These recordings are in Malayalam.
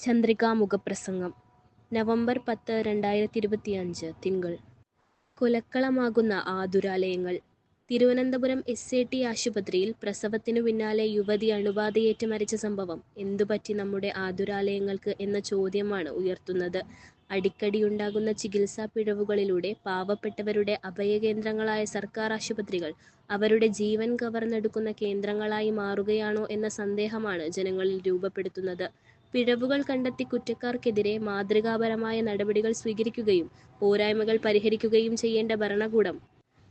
ചന്ദ്രികാ മുഖപ്രസംഗം. നവംബർ പത്ത് രണ്ടായിരത്തി ഇരുപത്തിയഞ്ച് തിങ്കൾ. കുലക്കളമാകുന്ന ആതുരാലയങ്ങൾ. തിരുവനന്തപുരം എസ് എ ടി ആശുപത്രിയിൽ പ്രസവത്തിനു പിന്നാലെ യുവതി അണുബാധയേറ്റ് മരിച്ച സംഭവം. എന്തുപറ്റി നമ്മുടെ ആതുരാലയങ്ങൾക്ക് എന്ന ചോദ്യമാണ് ഉയർത്തുന്നത്. അടിക്കടിയുണ്ടാകുന്ന ചികിത്സാ പിഴവുകളിലൂടെ പാവപ്പെട്ടവരുടെ അഭയകേന്ദ്രങ്ങളായ സർക്കാർ ആശുപത്രികൾ അവരുടെ ജീവൻ കവർന്നെടുക്കുന്ന കേന്ദ്രങ്ങളായി മാറുകയാണോ എന്ന സന്ദേഹമാണ് ജനങ്ങളിൽ രൂപപ്പെടുത്തുന്നത്. പിഴവുകൾ കണ്ടെത്തി കുറ്റക്കാർക്കെതിരെ മാതൃകാപരമായ നടപടികൾ സ്വീകരിക്കുകയും പോരായ്മകൾ പരിഹരിക്കുകയും ചെയ്യേണ്ട ഭരണകൂടം.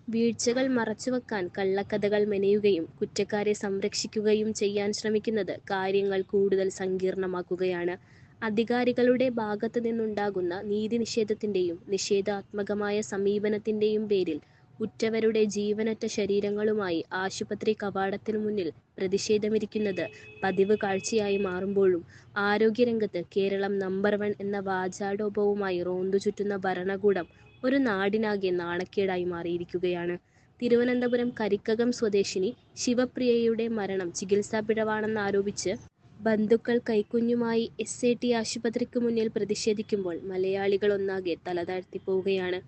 വീഴ്ചകൾ മറച്ചുവെക്കാൻ കള്ളക്കഥകൾ മെനയുകയും കുറ്റക്കാരെ സംരക്ഷിക്കുകയും ചെയ്യാൻ ശ്രമിക്കുന്നത് കാര്യങ്ങൾ കൂടുതൽ സങ്കീർണമാക്കുകയാണ്. അധികാരികളുടെ ഭാഗത്തു നിന്നുണ്ടാകുന്ന നീതിനിഷേധത്തിന്റെയും നിഷേധാത്മകമായ സമീപനത്തിന്റെയും പേരിൽ ഉറ്റവരുടെ ജീവനറ്റ ശരീരങ്ങളുമായി ആശുപത്രി കവാടത്തിനു മുന്നിൽ പ്രതിഷേധമിരിക്കുന്നത് പതിവ് കാഴ്ചയായി മാറുമ്പോഴും ആരോഗ്യരംഗത്ത് കേരളം നമ്പർ വൺ എന്ന വാചാടോപവുമായി റോന്തു ചുറ്റുന്ന ഭരണകൂടം ഒരു നാടിനാകെ നാണക്കേടായി മാറിയിരിക്കുകയാണ്. തിരുവനന്തപുരം കരിക്കകം സ്വദേശിനി ശിവപ്രിയയുടെ മരണം ചികിത്സാ പിഴവാണെന്നാരോപിച്ച് ബന്ധുക്കൾ കൈക്കുഞ്ഞുമായി എസ് എ ടി ആശുപത്രിക്ക് മുന്നിൽ പ്രതിഷേധിക്കുമ്പോൾ മലയാളികൾ ഒന്നാകെ തലതാഴ്ത്തി പോവുകയാണ്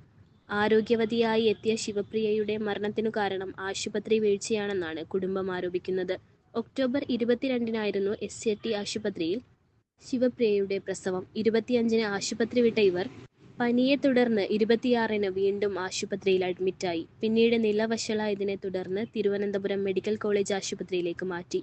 ആരോഗ്യവതിയായി എത്തിയ ശിവപ്രിയയുടെ മരണത്തിനു കാരണം ആശുപത്രി വീഴ്ചയാണെന്നാണ് കുടുംബം ആരോപിക്കുന്നത്. ഒക്ടോബർ ഇരുപത്തിരണ്ടിനായിരുന്നു എസ് എ ടി ആശുപത്രിയിൽ ശിവപ്രിയയുടെ പ്രസവം. ഇരുപത്തിയഞ്ചിന് ആശുപത്രി വിട്ട ഇവർ പനിയെ തുടർന്ന് ഇരുപത്തിയാറിന് വീണ്ടും ആശുപത്രിയിൽ അഡ്മിറ്റായി. പിന്നീട് നിലവശലായതിനെ തുടർന്ന് തിരുവനന്തപുരം മെഡിക്കൽ കോളേജ് ആശുപത്രിയിലേക്ക് മാറ്റി.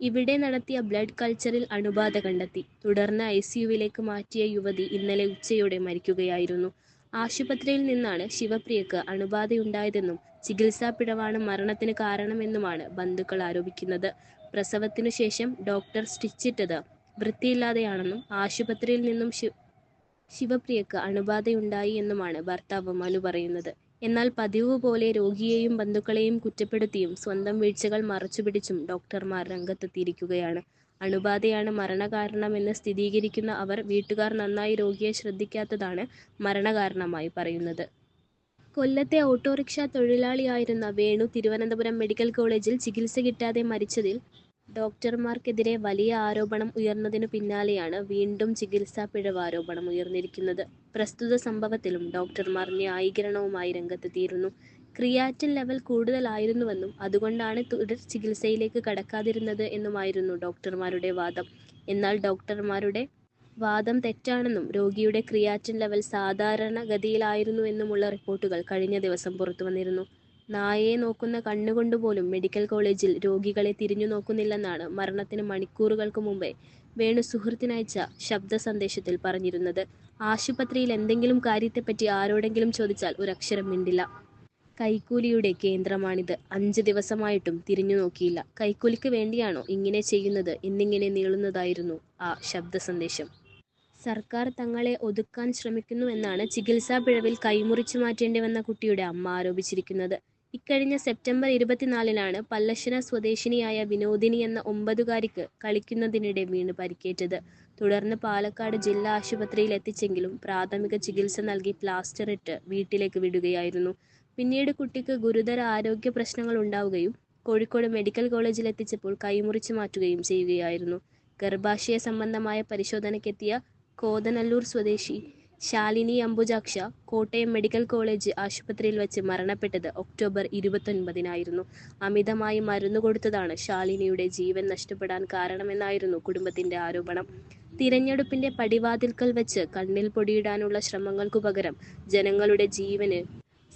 ഇവിടെ നടത്തിയ ബ്ലഡ് കൾച്ചറിൽ അണുബാധ കണ്ടെത്തി. തുടർന്ന് ഐ സിയുവിലേക്ക് മാറ്റിയ യുവതി ഇന്നലെ ഉച്ചയോടെ മരിക്കുകയായിരുന്നു. ആശുപത്രിയിൽ നിന്നാണ് ശിവപ്രിയക്ക് അണുബാധയുണ്ടായതെന്നും ചികിത്സാ പിഴവാണ് മരണത്തിന് കാരണമെന്നുമാണ് ബന്ധുക്കൾ ആരോപിക്കുന്നത്. പ്രസവത്തിനു ശേഷം ഡോക്ടർ സ്റ്റിച്ചിട്ടത് വൃത്തിയില്ലാതെയാണെന്നും ആശുപത്രിയിൽ നിന്നും ശിവപ്രിയക്ക് അണുബാധയുണ്ടായി എന്നുമാണ് ഭർത്താവ് മനു പറയുന്നത്. എന്നാൽ പതിവ് പോലെ രോഗിയെയും ബന്ധുക്കളെയും കുറ്റപ്പെടുത്തിയും സ്വന്തം വീഴ്ചകൾ മറച്ചുപിടിച്ചും ഡോക്ടർമാർ രംഗത്തെത്തിയിരിക്കുകയാണ്. അണുബാധയാണ് മരണകാരണമെന്ന് സ്ഥിരീകരിക്കുന്ന അവർ വീട്ടുകാർ നന്നായി രോഗിയെ ശ്രദ്ധിക്കാത്തതാണ് മരണകാരണമായി പറയുന്നത്. കൊല്ലത്തെ ഓട്ടോറിക്ഷ തൊഴിലാളിയായിരുന്ന വേണു തിരുവനന്തപുരം മെഡിക്കൽ കോളേജിൽ ചികിത്സ കിട്ടാതെ മരിച്ചതിൽ ഡോക്ടർമാർക്കെതിരെ വലിയ ആരോപണം ഉയർന്നതിനു പിന്നാലെയാണ് വീണ്ടും ചികിത്സാ പിഴവ് ആരോപണം ഉയർന്നിരിക്കുന്നത്. പ്രസ്തുത സംഭവത്തിലും ഡോക്ടർമാർ ന്യായീകരണവുമായി രംഗത്തെത്തിയിരുന്നു. ക്രിയാറ്റിൻ ലെവൽ കൂടുതലായിരുന്നുവെന്നും അതുകൊണ്ടാണ് തുടർ ചികിത്സയിലേക്ക് കടക്കാതിരുന്നത് എന്നുമായിരുന്നു ഡോക്ടർമാരുടെ വാദം. എന്നാൽ ഡോക്ടർമാരുടെ വാദം തെറ്റാണെന്നും രോഗിയുടെ ക്രിയാറ്റിൻ ലെവൽ സാധാരണഗതിയിലായിരുന്നുവെന്നുമുള്ള റിപ്പോർട്ടുകൾ കഴിഞ്ഞ ദിവസം പുറത്തു വന്നിരുന്നു. നായയെ നോക്കുന്ന കണ്ണുകൊണ്ടുപോലും മെഡിക്കൽ കോളേജിൽ രോഗികളെ തിരിഞ്ഞു നോക്കുന്നില്ലെന്നാണ് മരണത്തിന് മണിക്കൂറുകൾക്ക് മുമ്പേ വേണു സുഹൃത്തിനയച്ച ശബ്ദ സന്ദേശത്തിൽ പറഞ്ഞിരുന്നത്. ആശുപത്രിയിൽ എന്തെങ്കിലും കാര്യത്തെപ്പറ്റി ആരോടെങ്കിലും ചോദിച്ചാൽ ഒരക്ഷരം മിണ്ടില്ല. കൈക്കൂലിയുടെ കേന്ദ്രമാണിത്. അഞ്ച് ദിവസമായിട്ടും തിരിഞ്ഞു നോക്കിയില്ല. കൈക്കൂലിക്ക് വേണ്ടിയാണോ ഇങ്ങനെ ചെയ്യുന്നത് എന്നിങ്ങനെ നീളുന്നതായിരുന്നു ആ ശബ്ദ സന്ദേശം സർക്കാർ തങ്ങളെ ഒതുക്കാൻ ശ്രമിക്കുന്നുവെന്നാണ് ചികിത്സാ പിഴവിൽ കൈമുറിച്ചു മാറ്റേണ്ടി വന്ന കുട്ടിയുടെ അമ്മ ആരോപിച്ചിരിക്കുന്നത്. ഇക്കഴിഞ്ഞ സെപ്റ്റംബർ ഇരുപത്തിനാലിനാണ് പല്ലശ്ശന സ്വദേശിനിയായ വിനോദിനി എന്ന ഒമ്പതുകാരിക്ക് കളിക്കുന്നതിനിടെ വീണ് പരിക്കേറ്റത്. തുടർന്ന് പാലക്കാട് ജില്ലാ ആശുപത്രിയിൽ എത്തിച്ചെങ്കിലും പ്രാഥമിക ചികിത്സ നൽകി പ്ലാസ്റ്റർ ഇട്ട് വീട്ടിലേക്ക് വിടുകയായിരുന്നു. പിന്നീട് കുട്ടിക്ക് ഗുരുതര ആരോഗ്യ പ്രശ്നങ്ങൾ ഉണ്ടാവുകയും കോഴിക്കോട് മെഡിക്കൽ കോളേജിൽ എത്തിച്ചപ്പോൾ കൈമുറിച്ച് മാറ്റുകയും ചെയ്യുകയായിരുന്നു. ഗർഭാശയ സംബന്ധമായ പരിശോധനയ്ക്കെത്തിയ കോതനല്ലൂർ സ്വദേശി ശാലിനി അംബുജാക്ഷ കോട്ടയം മെഡിക്കൽ കോളേജ് ആശുപത്രിയിൽ വെച്ച് മരണപ്പെട്ടത് ഒക്ടോബർ ഇരുപത്തൊൻപതിനായിരുന്നു. അമിതമായി മരുന്ന് കൊടുത്തതാണ് ശാലിനിയുടെ ജീവൻ നഷ്ടപ്പെടാൻ കാരണമെന്നായിരുന്നു കുടുംബത്തിന്റെ ആരോപണം. തിരഞ്ഞെടുപ്പിന്റെ പടിവാതിൽക്കൽ വെച്ച് കണ്ണിൽ പൊടിയിടാനുള്ള ശ്രമങ്ങൾക്കു പകരം ജനങ്ങളുടെ ജീവന്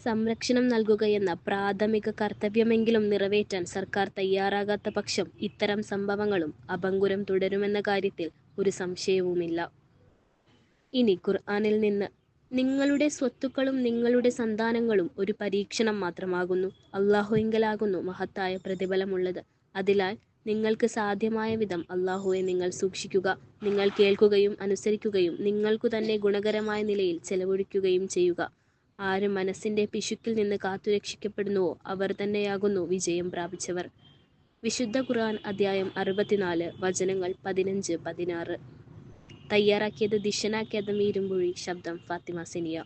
സംരക്ഷണം നൽകുകയെന്ന പ്രാഥമിക കർത്തവ്യമെങ്കിലും നിറവേറ്റാൻ സർക്കാർ തയ്യാറാകാത്ത പക്ഷം ഇത്തരം സംഭവങ്ങളും അപങ്കുരം തുടരുമെന്ന കാര്യത്തിൽ ഒരു സംശയവുമില്ല. ഇനി ഖുർആാനിൽ നിന്ന് നിങ്ങളുടെ സ്വത്തുക്കളും നിങ്ങളുടെ സന്താനങ്ങളും ഒരു പരീക്ഷണം മാത്രമാകുന്നു. അള്ളാഹുവിങ്കലാകുന്നു മഹത്തായ പ്രതിഫലമുള്ളത്. അതിനാൽ നിങ്ങൾക്ക് സാധ്യമായ വിധം അള്ളാഹുവെ നിങ്ങൾ സൂക്ഷിക്കുക. നിങ്ങൾ കേൾക്കുകയും അനുസരിക്കുകയും നിങ്ങൾക്കു തന്നെ ഗുണകരമായ നിലയിൽ ചെലവഴിക്കുകയും ചെയ്യുക. ആര് മനസ്സിന്റെ പിശുക്കിൽ നിന്ന് കാത്തുരക്ഷിക്കപ്പെടുന്നുവോ അവർ തന്നെയാകുന്നു വിജയം പ്രാപിച്ചവർ. വിശുദ്ധ ഖുർആൻ അധ്യായം അറുപത്തിനാല് വചനങ്ങൾ പതിനഞ്ച് പതിനാറ്. തയ്യാറാക്കിയത് ദിശന അക്കാദമി ഇരുമ്പുഴി ശബ്ദം ഫാത്തിമ സെനിയ.